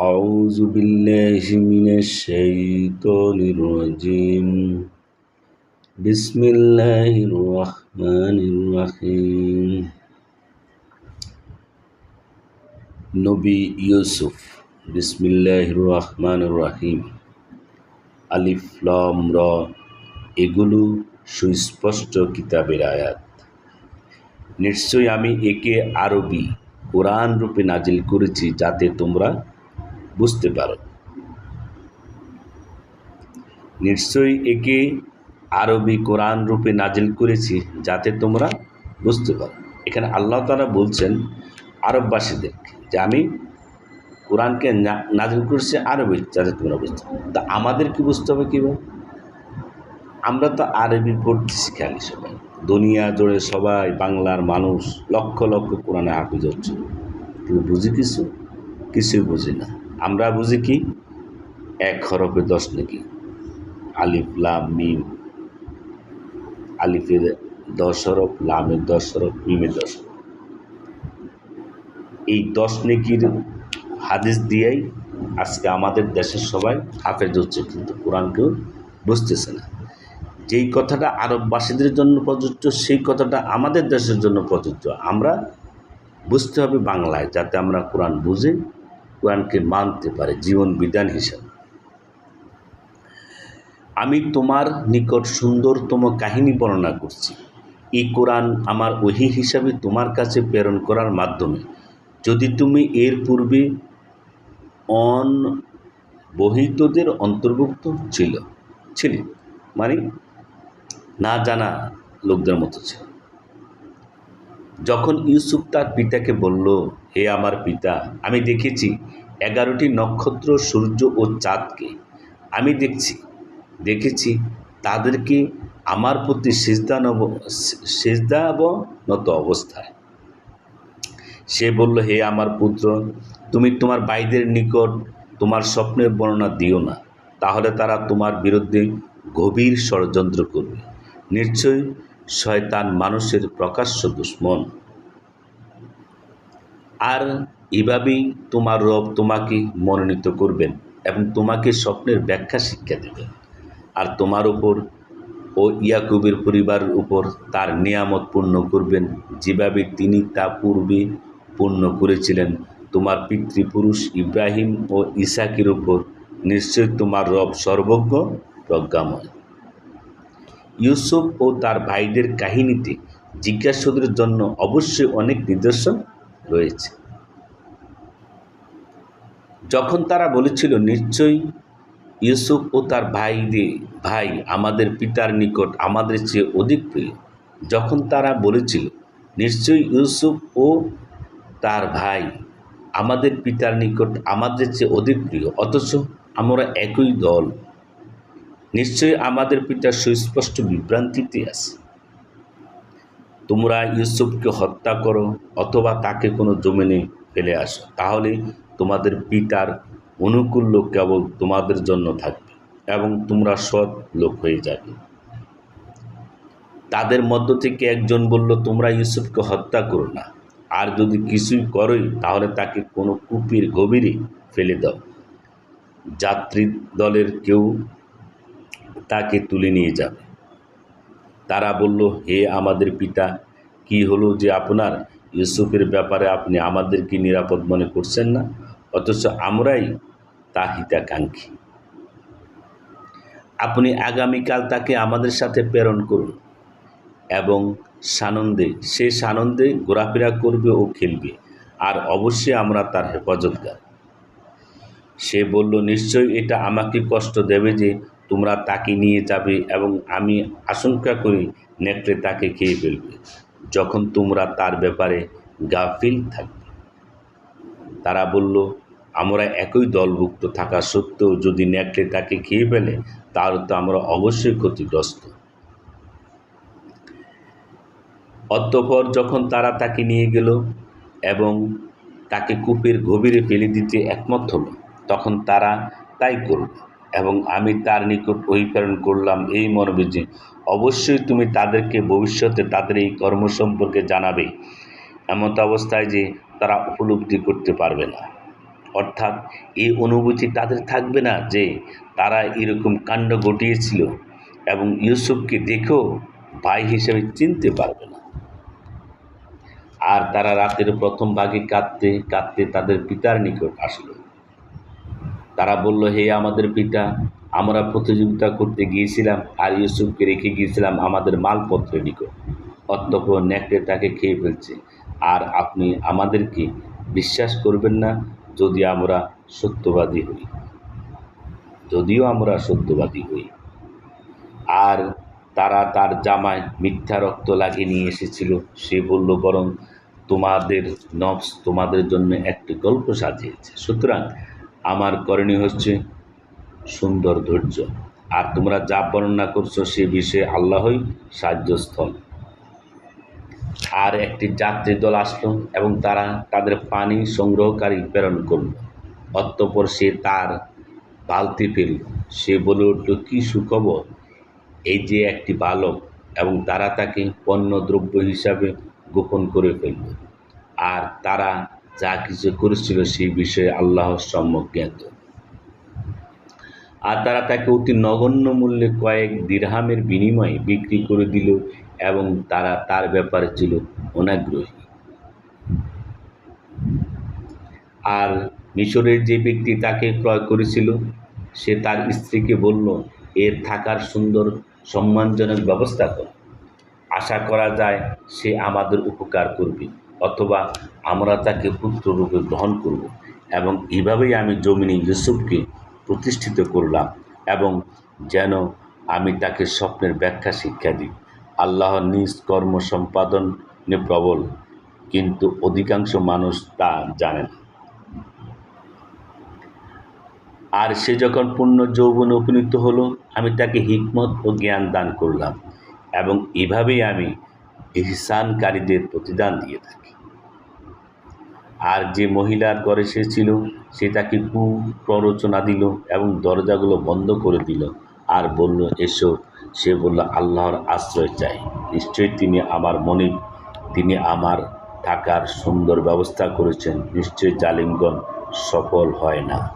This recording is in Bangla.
أعوذ بالله من الشيطان الرجيم بسم الله الرحمن الرحيم নবী ইউসুফ বিসমিল্লাহির রহমানির রহিম আলিফ লম র এগুলো সুস্পষ্ট কিতাবের আয়াত নিশ্চয়ই আমি একে আরবি কোরআন রূপে নাজিল করেছি যাতে তোমরা বুঝতে পারো। নিশ্চয়ই একে আরবি কোরআন রূপে নাজিল করেছি যাতে তোমরা বুঝতে পারো। এখানে আল্লাহ তালা বলছেন আরববাসীদেরকে যে আমি কোরআনকে নাজিল করেছি আরবি যাতে তোমরা বুঝতে। তা আমাদের কি বুঝতে হবে কীভাবে? আমরা তো আরবি পড়তেছি খালি সবাই। দুনিয়া জুড়ে সবাই বাংলার মানুষ লক্ষ লক্ষ কোরআনে হাফিজ হচ্ছে। কিন্তু বুঝি কিছু? কিছুই বুঝি না। আমরা বুঝি কি? এক হরফে দশ নাকি? আলিফ, লাম, মিম। আলিফের দশ হরফ লামের দশ হরফ মিমের দশ হরফ। এই দশ নেকির হাদিস দিয়েই আজকে আমাদের দেশের সবাই হাফেজ হচ্ছে, কিন্তু কোরআন কেউ বুঝতেছে না। যেই কথাটা আরববাসীদের জন্য প্রযোজ্য, সেই কথাটা আমাদের দেশের জন্য প্রযোজ্য। আমরা বুঝতে হবে বাংলায়, যাতে আমরা কোরআন বুঝে কোরআনকে মানতে পারে, জীবন বিধান হিসাবে। আমি তোমার নিকট সুন্দরতম কাহিনী বর্ণনা করছি। এই কোরআন আমার ওহি হিসাবে তোমার কাছে প্রেরণ করার মাধ্যমে। যদি তুমি এর পূর্বে অন বহিতদের অন্তর্ভুক্ত ছিল, ছিলে মানে না জানা লোকদের মতো ছিল। যখন ইউসুফ তার পিতাকে বলল, হে আমার পিতা, আমি দেখেছি এগারোটি নক্ষত্র, সূর্য ও চাঁদকে। আমি দেখছি, দেখেছি তাদেরকে আমার প্রতি সেজদানব সেজদাবনত অবস্থায়। সে বলল, হে আমার পুত্র, তুমি তোমার ভাইদের নিকট তোমার স্বপ্নের বর্ণনা দিও না, তাহলে তারা তোমার বিরুদ্ধে গভীর ষড়যন্ত্র করবে। নিশ্চয়ই শয়তান মানুষের প্রকাশ্য দুশ্মন। আর এভাবেই তোমার রব তোমাকে মনোনীত করবেন এবং তোমাকে স্বপ্নের ব্যাখ্যা শিক্ষা দেবেন। আর তোমার উপর ও ইয়াকুবের পরিবারের উপর তার নিয়ামত পূর্ণ করবেন। যেভাবে তিনি তা পূর্বে পূর্ণ করেছিলেন, তোমার পিতৃপুরুষ ইব্রাহিম ও ইসাকের উপর নিশ্চয় তোমার রব সর্বজ্ঞ প্রজ্ঞাময়। ইউসুফ ও তার ভাইদের কাহিনীতে জিজ্ঞাসুদের জন্য অবশ্যই অনেক নিদর্শন রয়েছে। যখন তারা বলেছিল, নিশ্চয়ই ইউসুফ ও তার ভাইদের ভাই আমাদের পিতার নিকট আমাদের চেয়ে অধিক প্রিয়। যখন তারা বলেছিল, নিশ্চয়ই ইউসুফ ও তার ভাই আমাদের পিতার নিকট আমাদের চেয়ে অধিক প্রিয়, অথচ আমরা একই দল। নিশ্চয়ই আমাদের পিতার সুস্পষ্ট বিভ্রান্তিতে আছে। তোমরা ইউসুফকে হত্যা করো অথবা তাকে কোনো জমিনে ফেলে আসো, তাহলে তোমাদের পিতার অনুকূল লোক কেবল তোমাদের জন্য থাকবে এবং তোমরা সৎ লোক হয়ে যাবে। তাদের মধ্য থেকে একজন বলল, তোমরা ইউসুফকে হত্যা করো না। আর যদি কিছুই করোই, তাহলে তাকে কোনো কূপের গভীরে ফেলে দাও। যাত্রী দলের কেউ তাকে তুলে নিয়ে যাবে। তারা বলল, হে আমাদের পিতা, কি হলো যে আপনার? ইউসুফের ব্যাপারে আপনি আমাদেরকে নিরাপদ মনে করছেন না? অথচ আমরাই তা হিতাকাঙ্ক্ষী। আপনি আগামীকাল তাকে আমাদের সাথে প্রেরণ করুন এবং সানন্দে, সে সানন্দে ঘোরাফেরা করবে ও খেলবে, আর অবশ্যই আমরা তার হেফাজতগার। সে বলল, নিশ্চয়ই এটা আমাকে কষ্ট দেবে যে তোমরা তাকে নিয়ে যাবে এবং আমি আশঙ্কা করি নেকড়ে তাকে খেয়ে ফেলবে। যখন তোমরা তার ব্যাপারে গাফিল থাকবে। তারা বলল, আমরা একই দলভুক্ত থাকা সত্ত্বেও যদি নেকড়ে তাকে খেয়ে ফেলে তাহলে তো আমরা অবশ্যই ক্ষতিগ্রস্ত। অতঃপর যখন তারা তাকে নিয়ে গেল এবং তাকে কূপের গভীরে ফেলে দিতে একমত হলো, তখন তারা তাই করল। এবং আমি তার নিকট ওই প্রেরণ করলাম, এই মর্মে যে অবশ্যই তুমি তাদেরকে ভবিষ্যতে তাদের এই কর্ম সম্পর্কে জানাবে। এমত অবস্থায় যে তারা উপলব্ধি করতে পারবে না। অর্থাৎ এই অনুভূতি তাদের থাকবে না যে তারা এরকম কাণ্ড ঘটিয়েছিল এবং ইউসুফকে দেখেও ভাই হিসেবে চিনতে পারবে না। আর তারা রাতের প্রথম ভাগে কাঁদতে কাঁদতে তাদের পিতার নিকট আসলো। তারা বলল, হে আমাদের পিতা, আমরা প্রতিযোগিতা করতে গিয়েছিলাম আর ইউসুফকে রেখে গিয়েছিলাম আমাদের মালপত্রের নিকট। অতঃপর নেকড়ে তাকে খেয়ে ফেলছে। আর আপনি আমাদেরকে বিশ্বাস করবেন না, যদি আমরা সত্যবাদী হই। যদিও আমরা সত্যবাদী হই। আর তারা তার জামায় মিথ্যা রক্ত লাগিয়ে নিয়ে এসেছিল। সে বলল, বরং তোমাদের নফস তোমাদের জন্য একটি গল্প সাজিয়েছে। সুতরাং আমার করণীয় হচ্ছে সুন্দর ধৈর্য। আর তোমরা যা বর্ণনা করছ সে বিষয়ে আল্লাহই সাহায্যস্থল। আর একটি যাত্রী দল আসলো এবং তারা তাদের পানি সংগ্রহকারী প্রেরণ করল। অতঃপর সে তার বালতি ফেলল। সে বলে উঠল, কী সুখবর? এই যে একটি বালক। এবং তারা তাকে পণ্য দ্রব্য হিসাবে গোপন করে ফেলল। আর তারা যা কিছু করেছিল সেই বিষয়ে আল্লাহর সম্যক জ্ঞাত। আর তারা তাকে অতি নগণ্য মূল্যে কয়েক দিরহামের বিনিময়ে বিক্রি করে দিল এবং তারা তার ব্যাপারে ছিল অনাগ্রহী। আর মিশরের যে ব্যক্তি তাকে ক্রয় করেছিল, সে তার স্ত্রীকে বলল, এর থাকার সুন্দর সম্মানজনক ব্যবস্থা কর। আশা করা যায় সে আমাদের উপকার করবে। অথবা আমরা তাকে পুত্ররূপে গ্রহণ করব এবং এভাবেই আমি জমিনে ইউসুফকে প্রতিষ্ঠিত করলাম এবং যেন আমি তাকে স্বপ্নের ব্যাখ্যা শিক্ষা দিই। আল্লাহ নিজ কর্ম সম্পাদনে প্রবল, কিন্তু অধিকাংশ মানুষ তা জানে না। আর সে যখন পূর্ণ যৌবনে উপনীত হলো, আমি তাকে হিকমত ও জ্ঞান দান করলাম এবং এভাবেই আমি ইহসানকারীদের প্রতিদান দিয়ে থাকি। আর যে মহিলার ঘরে সে ছিল, সে তাকে কুপ্ররোচনা দিল এবং দরজাগুলো বন্ধ করে দিল। আর বলল, এসো। সে বলল, আল্লাহর আশ্রয় চাই। নিশ্চয়ই তিনি আমার মনে তিনি আমার থাকার সুন্দর ব্যবস্থা করেছেন। নিশ্চয়ই জালিমগণ সফল হয় না।